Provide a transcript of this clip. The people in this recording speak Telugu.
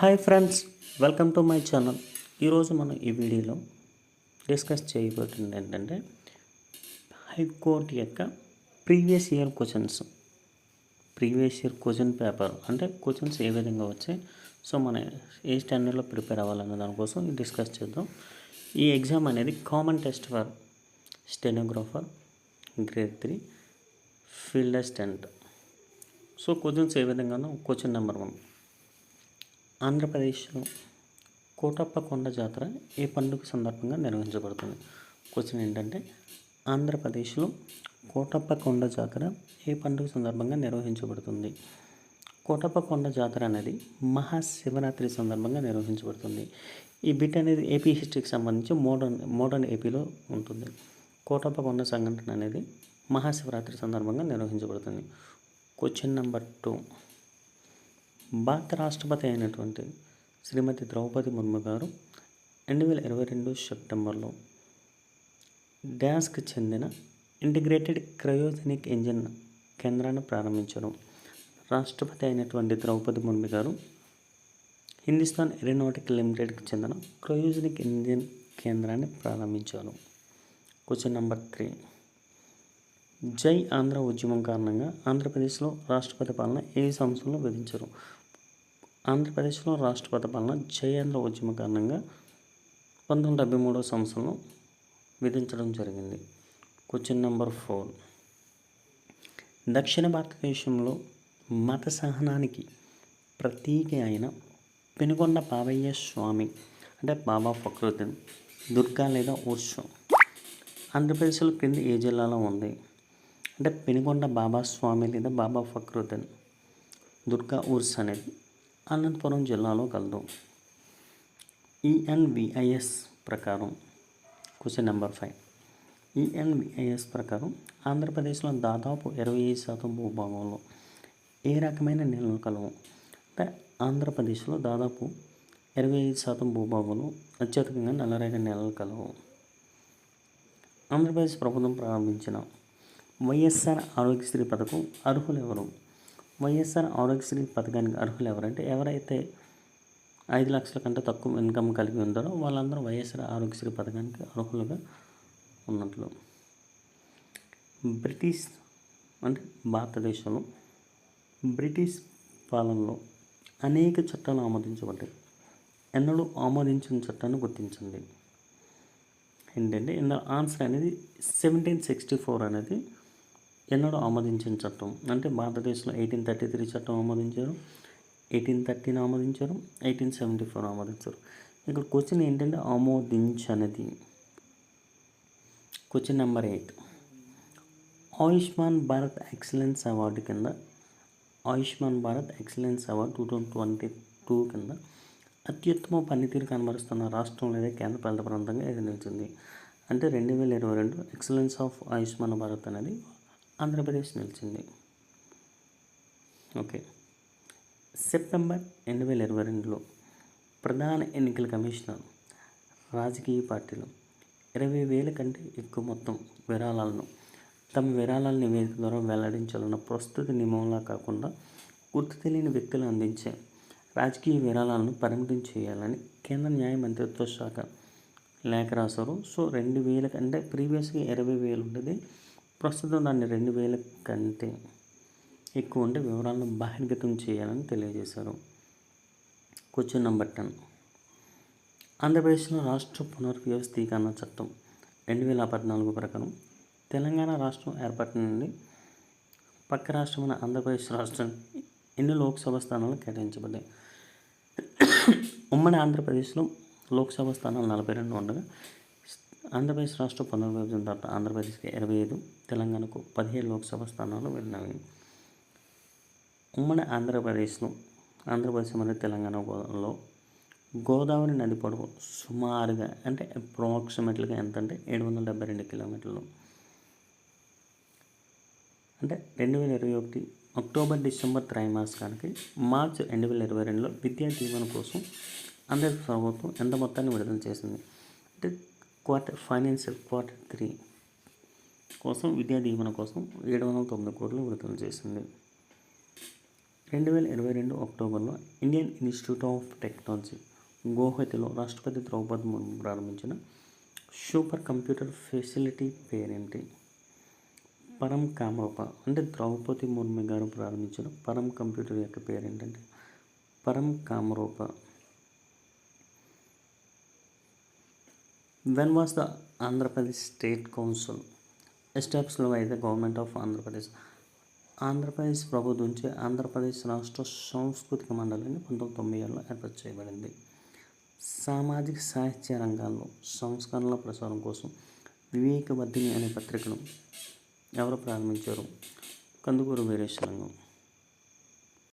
Hi friends welcome to my channel. ఈరోజు మనం ఈ వీడియోలో డిస్కస్ చేయబోతుంది ఏంటంటే హైకోర్టు యొక్క previous year questions. Previous year question paper అంటే క్వశ్చన్స్ ఏ విధంగా వచ్చాయి. సో మన ఏ స్టాండర్డ్లో ప్రిపేర్ అవ్వాలన్న దానికోసం డిస్కస్ చేద్దాం. ఈ ఎగ్జామ్ అనేది common test for stenographer grade three field assistant. So questions ఏ విధంగానో క్వశ్చన్ నెంబర్ వన్. ఆంధ్రప్రదేశ్లో కోటప్ప కొండ జాతర ఏ పండుగ సందర్భంగా నిర్వహించబడుతుంది? క్వశ్చన్ ఏంటంటే ఆంధ్రప్రదేశ్లో కోటప్ప కొండ జాతర ఏ పండుగ సందర్భంగా నిర్వహించబడుతుంది? కోటప్ప కొండ జాతర అనేది మహాశివరాత్రి సందర్భంగా నిర్వహించబడుతుంది. ఈ బిట్ అనేది ఏపీ హిస్టరీకి సంబంధించి మోడర్న్ మోడర్న్ ఏపీలో ఉంటుంది. కోటప్ప కొండ సంఘటన అనేది మహాశివరాత్రి సందర్భంగా నిర్వహించబడుతుంది. క్వశ్చన్ నెంబర్ టూ భారత రాష్ట్రపతి అయినటువంటి శ్రీమతి ద్రౌపది ముర్ము గారు రెండు వేల ఇరవై రెండు సెప్టెంబర్లో డ్యాస్కి చెందిన ఇంటిగ్రేటెడ్ క్రయోజెనిక్ ఇంజిన్ కేంద్రాన్ని ప్రారంభించడం రాష్ట్రపతి అయినటువంటి ద్రౌపది ముర్ము గారు హిందుస్థాన్ ఏరోనాటికల్ లిమిటెడ్కి చెందిన క్రయోజెనిక్ ఇంజిన్ కేంద్రాన్ని ప్రారంభించారు. Question number three. జై ఆంధ్ర ఉద్యమం కారణంగా ఆంధ్రప్రదేశ్లో రాష్ట్రపతి పాలన ఏ సంవత్సరంలో విధించరు? ఆంధ్రప్రదేశ్లో రాష్ట్రపతి పరిపాలన జయాంధ్ర ఉద్యమ కారణంగా పంతొమ్మిది డెబ్బై మూడవ సంవత్సరంలో విధించడం జరిగింది. క్వశ్చన్ నెంబర్ ఫోర్ దక్షిణ భారతదేశంలో మత సహనానికి ప్రతీక అయిన పెనుగొండ బాబయ్య స్వామి అంటే బాబా ఫక్రుద్దీన్ దుర్గా లేదా ఉర్సు ఆంధ్రప్రదేశ్లో క్రింది ఏ జిల్లాలో ఉంది? అంటే పెనుగొండ బాబా స్వామి లేదా బాబా ఫక్రుద్దీన్ దుర్గా ఉర్స్ అనేది అనంతపురం జిల్లాలో కలదు. ఈఎన్విఐఎస్ ప్రకారం క్వశ్చన్ నెంబర్ ఫైవ్. ఈఎన్విఐఎస్ ప్రకారం ఆంధ్రప్రదేశ్లో దాదాపు ఇరవై ఐదు శాతం భూభాగంలో ఏ రకమైన నెలలు కలవు. అంటే ఆంధ్రప్రదేశ్లో దాదాపు ఇరవై ఐదు శాతం భూభాగంలో అత్యధికంగా నల్లరేగడి నెలలు కలవు. ఆంధ్రప్రదేశ్ ప్రభుత్వం ప్రారంభించిన వైఎస్ఆర్ ఆరోగ్యశ్రీ పథకం అర్హులు ఎవరు వైఎస్ఆర్ ఆరోగ్యశ్రీ పథకానికి అర్హులు ఎవరంటే ఎవరైతే ఐదు లక్షల కంటే తక్కువ ఇన్కమ్ కలిగి ఉండారో వాళ్ళందరూ వైఎస్ఆర్ ఆరోగ్యశ్రీ పథకానికి అర్హులుగా ఉన్నట్లు. బ్రిటిష్ అంటే భారతదేశంలో బ్రిటిష్ పాలనలో అనేక చట్టాలు ఆమోదించబడ్డాయి. ఎన్నడూ ఆమోదించిన చట్టాన్ని గుర్తించండి. ఏంటంటే ఇందులో ఆన్సర్ అనేది సెవెంటీన్ సిక్స్టీ ఫోర్ అనేది ఎన్నడూ ఆమోదించిన చట్టం. అంటే భారతదేశంలో ఎయిటీన్ థర్టీ త్రీ చట్టం ఆమోదించారు. ఎయిటీన్ థర్టీని ఆమోదించారు. ఎయిటీన్ సెవెంటీ ఫోర్ ఆమోదించారు. ఇక్కడ క్వశ్చన్ ఏంటంటే ఆమోదించనిది. Question number eight Ayushman Bharat excellence award కింద Ayushman Bharat excellence award two thousand twenty two కింద అత్యుత్తమ పనితీరు కనబరుస్తున్న రాష్ట్రం లేదా కేంద్ర పాలిత ప్రాంతంగా ఇది అంటే రెండు వేల ఇరవై రెండు ఎక్సలెన్స్ ఆఫ్ ఆయుష్మాన్ భారత్ అనేది ఆంధ్రప్రదేశ్ నిలిచింది. ఓకే. సెప్టెంబర్ రెండు వేల ఇరవై రెండులో ప్రధాన ఎన్నికల కమిషనర్ రాజకీయ పార్టీలు ఇరవై వేల కంటే ఎక్కువ మొత్తం విరాళాలను తమ విరాళాల నివేదిక ద్వారా వెల్లడించాలన్న ప్రస్తుత నియమంలా కాకుండా గుర్తు తెలియని వ్యక్తులు అందించే రాజకీయ విరాళాలను పరిమితం చేయాలని కేంద్ర న్యాయ మంత్రిత్వ శాఖ లేఖ రాశారు. సో రెండు వేల కంటే ప్రీవియస్గా ఇరవై వేలు ఉండేది ప్రస్తుతం దాన్ని రెండు వేల కంటే ఎక్కువ ఉంటే వివరాలను బహిర్గతం చేయాలని తెలియజేశారు. Question number ten. ఆంధ్రప్రదేశ్లో రాష్ట్ర పునర్వ్యవస్థీకరణ చట్టం రెండు వేల పద్నాలుగు ప్రకారం తెలంగాణ రాష్ట్రం ఏర్పాటు నుండి పక్క రాష్ట్రమైన ఆంధ్రప్రదేశ్ రాష్ట్రం ఎన్ని లోక్సభ స్థానాలు కేటాయించబడ్డాయి? ఉమ్మడి ఆంధ్రప్రదేశ్లో లోక్సభ స్థానాలు నలభై రెండు ఉండగా ఆంధ్రప్రదేశ్ రాష్ట్ర పునర్విభజన తర్వాత ఆంధ్రప్రదేశ్కి ఇరవై ఐదు తెలంగాణకు పదిహేడు లోక్సభ స్థానాలు వెళ్ళినవి. ఉమ్మడి ఆంధ్రప్రదేశ్లో ఆంధ్రప్రదేశ్ మరియు తెలంగాణలో గోదావరి నది పొడవు సుమారుగా అంటే అప్రాక్సిమేట్లీగా ఎంత అంటే ఏడు వందల డెబ్బై రెండు కిలోమీటర్లు. అంటే రెండు వేల ఇరవై ఒకటి అక్టోబర్ డిసెంబర్ త్రైమాసికానికి మార్చ్ రెండు వేల ఇరవై రెండులో విద్యా దీవెన కోసం ఆంధ్రప్రదేశ్ ప్రభుత్వం ఎంత మొత్తాన్ని విడుదల చేసింది? అంటే క్వార్టర్ ఫైనాన్షియల్ క్వార్టర్ త్రీ కోసం విద్యా దీవెన కోసం ఏడు వందల తొమ్మిది కోట్లు విడుదల చేసింది. రెండు వేల ఇరవై రెండు అక్టోబర్లో ఇండియన్ ఇన్స్టిట్యూట్ ఆఫ్ టెక్నాలజీ గౌహతిలో రాష్ట్రపతి ద్రౌపది ముర్ము ప్రారంభించిన సూపర్ కంప్యూటర్ ఫెసిలిటీ పేరేంటి? పరం కామరూప అంటే ద్రౌపది ముర్ము గారు ప్రారంభించిన పరం కంప్యూటర్ యొక్క పేరేంటంటే? పరం Kamarupa. When was the Andhra Pradesh state council established by government of Andhra Pradesh Andhra Pradesh ప్రభుత్వంచే Andhra Pradesh రాష్ట్ర సాంస్కృతిక మండలిని పంతొమ్మిది తొంభై ఏడులో ఏర్పాటు చేయబడింది. సామాజిక సాహిత్య రంగాల్లో సంస్కరణల ప్రసారం కోసం వివేకవర్ధిని అనే పత్రికను ఎవరు ప్రారంభించారు? కందుకూరు వీరేశ్వరంగం